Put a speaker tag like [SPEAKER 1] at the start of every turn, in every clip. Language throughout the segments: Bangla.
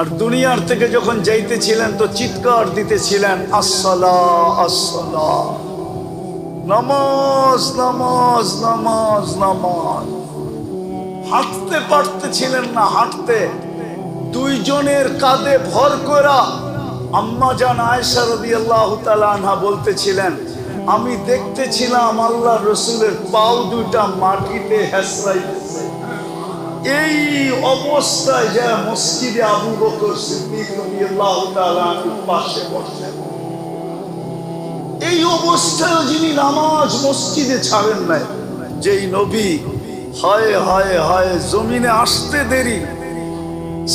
[SPEAKER 1] আর দুনিয়ার থেকে যখন যাইতেছিলেন তো চিৎকার দিতেছিলেন, আসসালা আসসালা। নামাজ নামাজ নামাজ নামাজ। হাঁটতে পারতেছিলেন না হাঁটতে। দুইজনের কাঁধে ভর করা আম্মা জান আয়সা রবি আল্লাহ আনহা বলতেছিলেন, আমি দেখতেছিলাম আল্লাহ রসুলের পাও দুইটা মাটিতে হেসরাইতেছে এই অবস্থায় যে মসজিদে আবু বকর সিদ্দিক পাশে বসেন এই অবস্থায় যিনি নামাজ মসজিদে ছাড়েন নাই, যেই নবী হায় হায় হায় জমিনে আসতে দেরি,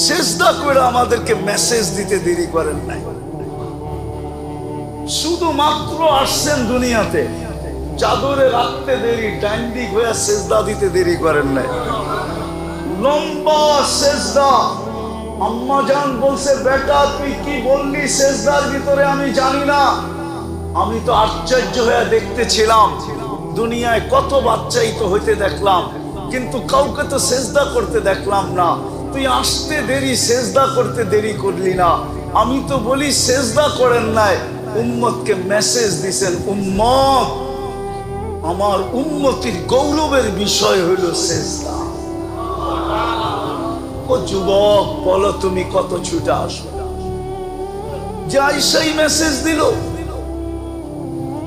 [SPEAKER 1] সেজদা করে আমাদেরকে মেসেজ দিতে দেরি করেন নাই। শুধুমাত্র আসছেন দুনিয়াতে, চাদরে রাখতে দেরি ডাইন্ডিক হয়ে সেজদা দিতে দেরি করেন নাই। লম্বা সেজদা। আম্মা জান বলছে, বেটা, তুই কি বললি সেজদার ভিতরে? আমি জানি না। আমি তো আশ্চর্য হয়ে দেখতেছিলাম। দুনিয়ায় কত বাচ্চাই তো হইতে দেখলাম, কিন্তু কাউকে তো সেজদা করতে দেখলাম না। তুই আসতে দেরি, সেজদা করতে দেরি করলি না। আমি তো বলি, সেজদা করেন নাই। উম্মতকে মেসেজ দিছেন, উম্মত, আমার উন্নতির গৌরবের বিষয় হইল সেজদা। যুবক, বলো তুমি কত ছুটে আসো? যাই সেই মেসেজ দিল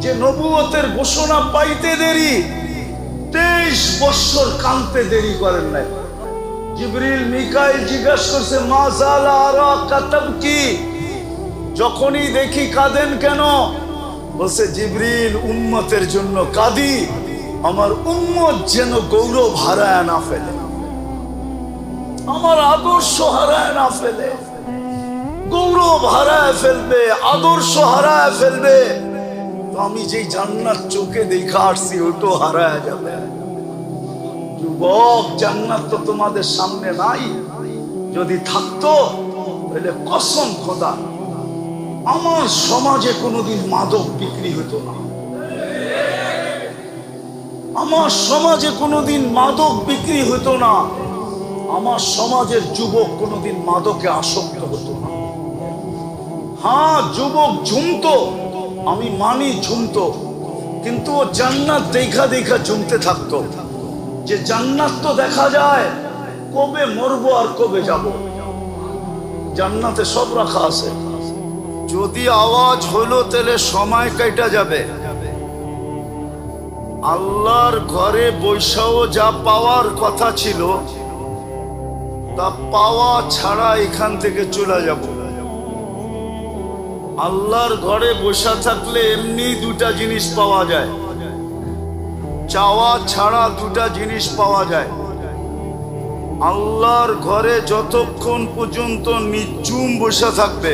[SPEAKER 1] যে নবুয়তের ঘোষণা পাইতে দেরি, তেইশ বৎসর কানতে দেরি করেন নাই। জিবরিল মিকাইল জিজ্ঞাসা করছে কি? যখনই দেখি কাঁদেন কেন? বলছে, জিবরিল, উম্মতের জন্য কাঁদি। আমার উম্মত যেন গৌরব হারায় না ফেলে। আমার আদর্শ হারায় না ফেলে। গৌরব হারায় ফেলবে, আদর্শ হারায় ফেলবে। আমি যেই জান্নাত চোখে দেখা আসছি ওটো হারায় যাবে। যুবক, জান্নাত তো তোমাদের সামনে নাই। যদি থাকতো, তাহলে কসম খোদা, আমার সমাজে কোনোদিন মাদক বিক্রি হতো না। আমার সমাজে কোনোদিন মাদক বিক্রি হতো না। আমার সমাজের যুবক কোনোদিন মাদকে আসক্ত হতো না। হ্যাঁ যুবক ঝুমতো, আমি মানি ঝুমতো, কিন্তু ও জান্নাত দেখা দেখা ঝুমতে থাকতো। যে জান্নাত তো দেখা যায়, কবে মরবো আর কবে যাব? জান্নাতে সব রাখা আছে। যদি আওয়াজ হলো, তাহলে সময় কেটে যাবে। আল্লাহর ঘরে বৈশাও যা পাওয়ার কথা ছিল তা পাওয়া ছাড়া এখান থেকে চলে যাব। আল্লাহর ঘরে বসা থাকলে এমনি দুটা জিনিস পাওয়া যায়। চাওয়া ছাড়া দুটা জিনিস পাওয়া যায়। আল্লাহর ঘরে যতক্ষণ পর্যন্ত নিচুম বসে থাকবে,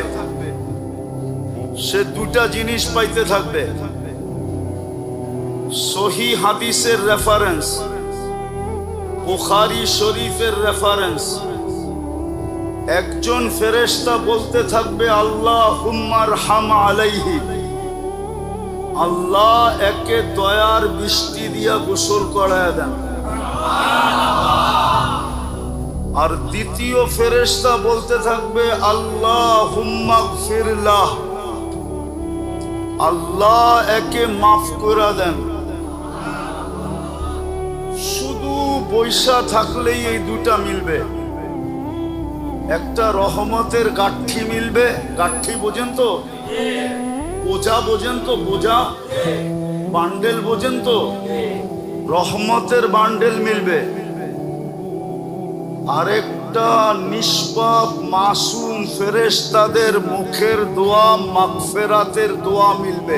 [SPEAKER 1] সে দুটা জিনিস পাইতে থাকবে। সহি হাদিসের রেফারেন্স বুখারি শরীফের রেফারেন্স একজন ফেরেশতা বলতে থাকবে আল্লাহ হুম্মার হাম আলাইহি। আল্লাহ একে দয়ার বৃষ্টি দিয়া গোসল করায় দেন। আর দ্বিতীয় ফেরেশতা বলতে থাকবে আল্লাহ হুম্মা ফিরলাহ আল্লাহ একে মাফ করে দেন। শুধু বৈশা থাকলেই এই দুটা মিলবে। একটা রহমতের গাঠি মিলবে, গাঠি বোঝেন তো? বোঝা বোঝেন তো বোঝা বান্ডেল বোঝেন তো? রহমতের বান্ডেল মিলবে। আরেকটা নিষ্পাপ, মাসুম ফেরেশতাদের মুখের দোয়া, মাগফেরাতের দোয়া মিলবে।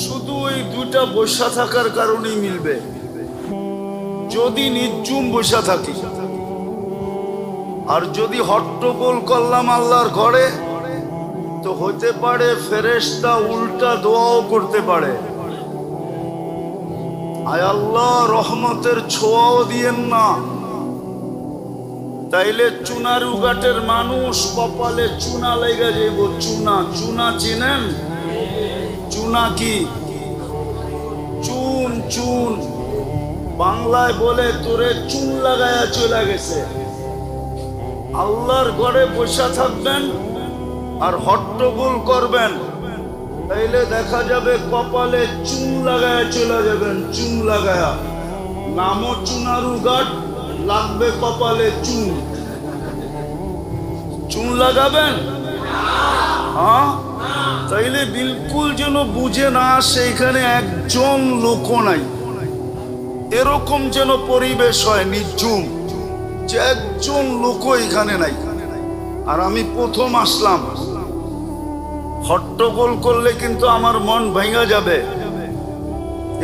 [SPEAKER 1] শুধু এই দুটা বসা থাকার কারণেই মিলবে। যদি নির্জুম বসা থাকি। আর যদি হট্টগোল করলাম আল্লাহর ঘরে, তো হতে পারে ফেরেশতা উল্টা দোয়াও করতে পারে। আয় আল্লাহ, রহমতের ছোঁয়াও দিয়েন না। তাইলে চুনার উগাটের মানুষ কপালে চুনা লেগে যাইব। চুনা চুনা চিনেন? চুনা কি? চুন চুন। বাংলায় বলে তোরে চুন লাগায়া চলে গেছে। আল্লাহর ঘরে বসে থাকবেন আর হট্টগোল করবেন। তাইলে দেখা যাবে কপালে চুন লাগায় চলে যাবেন, চুন লাগায়া। নামও চুনারু গাট, লাগবে কপালে চুন। চুন লাগাবেন? হ্যাঁ? তাইলে বিলকুল যেন বুঝে না আসে এখানে একজন লোক নাই। এরকম যেন পরিবেশ হয় নির্ঝুম যে একজন লোক এখানে নাই। আর আমি প্রথম আসলাম। হট্টগোল করলে কিন্তু আমার মন ভেঙে যাবে।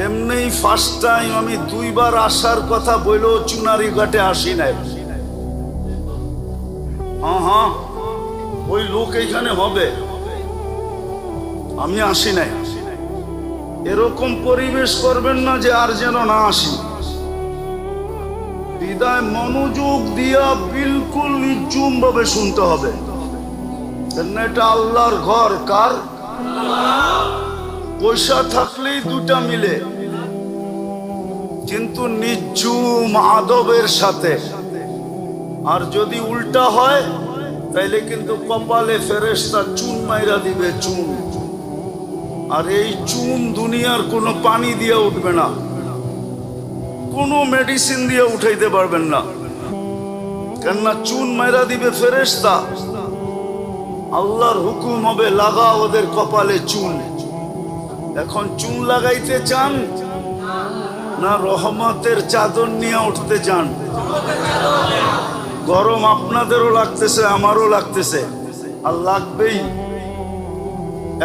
[SPEAKER 1] এমনি ফার্স্ট টাইম আমি দুইবার আসার কথা বইলেও চুনারি ঘাটে আসি নাই। হ্যাঁ হ্যাঁ ওই লোক এখানে হবে। আমি আসি নাই। এরকম পরিবেশ করবেন না যে আর যেন না আসি। বিদায় মনোযোগ দিয়া বিলকুল নির্জুম ভাবে শুনতে হবে। এটা আল্লাহর ঘর, কার? পয়সা থাকলেই দুটা মিলে। কিন্তু নির্জুম আদবের সাথে। আর যদি উল্টা হয়, তাইলে কিন্তু কপালে ফেরেস্তা চুন মাইরা দিবে চুন। আর এই চুন দুনিয়ার কোনো পানি দিয়ে উঠবে না। কোনো মেডিসিন দিয়ে উঠাইতে পারবেন না। কেননা চুন মাইরা দিবে ফেরেস্তা আল্লাহর হুকুম হবে লাগা ওদের কপালে চুন। এখন চুন লাগাইতে চান না রহমতের চাদর নিয়ে উঠতে চান? গরম আপনাদেরও লাগতেছে, আমারও লাগতেছে। আর লাগবেই।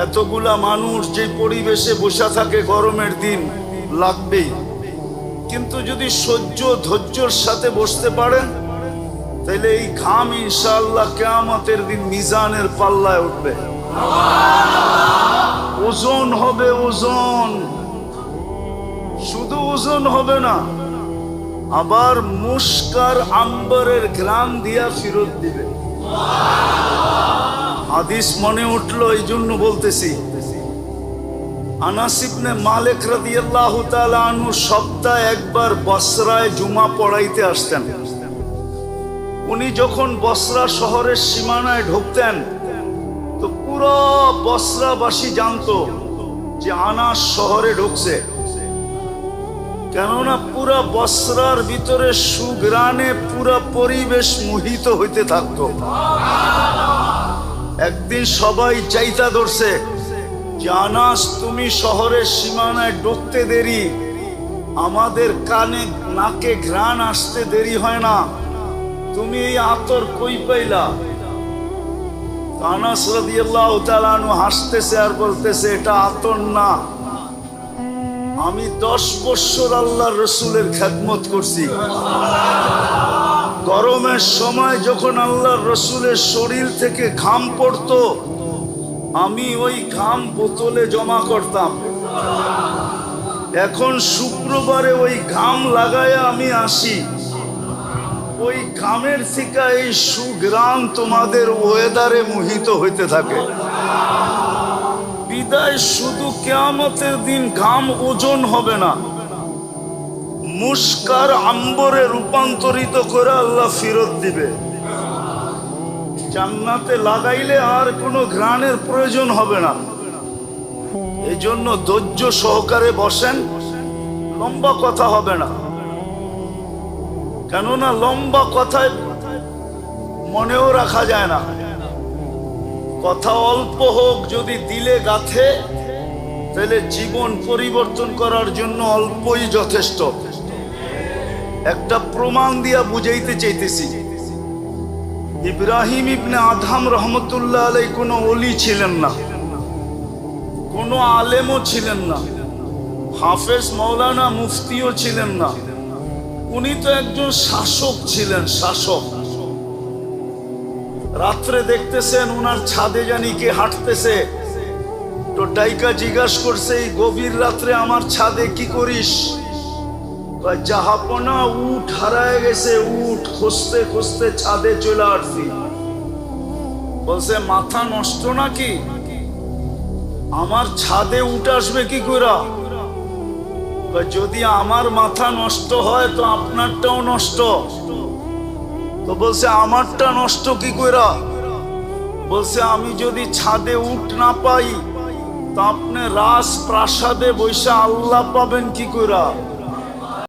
[SPEAKER 1] এতগুলা মানুষ যে পরিবেশে বসে থাকে গরমের দিন, লাগবেই। কিন্তু যদি সহ্য ধৈর্যর সাথে বসতে পারেন, তাহলে এই ঘাম ইনশাল্লাহ কেয়ামতের দিন মিজানের পাল্লায় উঠবে। ওজন হবে ওজন। শুধু ওজন হবে না, আবার মুস্কার আম্বরের গ্রাম দিয়া ফেরত দিবে। হাদিস মনে উঠল এই জন্য বলতেছি আনাসিবনে মালিক রাদিয়াল্লাহু তাআলা আনহু সপ্তাহে একবার বসরায় জুমা পড়াইতে আসতেন। উনি যখন বসরা শহরের সীমানায় ঢুকতেন, তো পুরো বসরাবাসী জানতো যে আনাস শহরে ঢুকছে। কেননা পুরা বসরার ভিতরে সুগ্রানে পুরা পরিবেশ মোহিত হইতে থাকতো। একদিন সবাই চাইতা ধরছে যে আনাস তুমি শহরের সীমানায় ঢুকতে দেরি। আমাদের কানে, নাকে ঘ্রাণ আসতে দেরি হয় না। তুমি এই আতর কই পাইলা? আনাস রাদিয়াল্লাহু হাসতেছে আর বলতেছে, এটা আতর না। আমি দশ বছর আল্লাহর রসুলের খেদমত করছি। গরমের সময় যখন আল্লাহর রসুলের শরীর থেকে ঘাম পড়তো আমি ওই ঘাম বোতলে জমা করতাম। এখন শুক্রবারে ওই ঘাম লাগায় আমি আসি। ওই ঘামের থেকে এই সুগ্রাম তোমাদের ওয়েদারে মোহিত হইতে থাকে। বিদায় শুধু কেয়ামতের দিন ঘাম ওজন হবে না। মুস্কার আম্বরে রূপান্তরিত করে আল্লাহ ফেরত দিবে। জান্নাতে লাগাইলে আর কোনো ঘ্রাণের প্রয়োজন হবে না। এই জন্য ধৈর্য সহকারে বসেন, লম্বা কথা হবে না। কেননা লম্বা কথায় মনেও রাখা যায় না। কথা অল্প হোক, যদি দিলে গাথে, তাহলে জীবন পরিবর্তন করার জন্য অল্পই যথেষ্ট। একটা প্রমাণ দিয়া বুঝাইতে চাইতেছি। ইব্রাহিম ইবনে আধাম রহমতুল্লাহ আলাই কোনো অলি ছিলেন না। কোনো আলেমও ছিলেন না। হাফেজ মৌলানা মুফতিও ছিলেন না। উনি তো একজন শাসক ছিলেন, শাসক। রাত্রে দেখতেছেন উনার ছাদে জানি কে হাঁটতেছে। তো ডাইকা জিজ্ঞাসা করছে, এই গভীর রাত্রে আমার ছাদে কি করিস? জাহাপনা উঠ হারায় গেছে, উঠ খুঁজতে খুঁজতে ছাদে চলে আসছি। বলছে, মাথা নষ্ট নাকি? আমার ছাদে উঠ আসবে কি কইরা? যদি আমার মাথা নষ্ট হয়, তো আপনারটাও নষ্ট। তো বলছে, আমারটা নষ্ট কি কইরা? বলছে, আমি যদি ছাদে উঠ না পাই, তা আপনি রাজ প্রাসাদে বৈশা আল্লাহ পাবেন কি কইরা?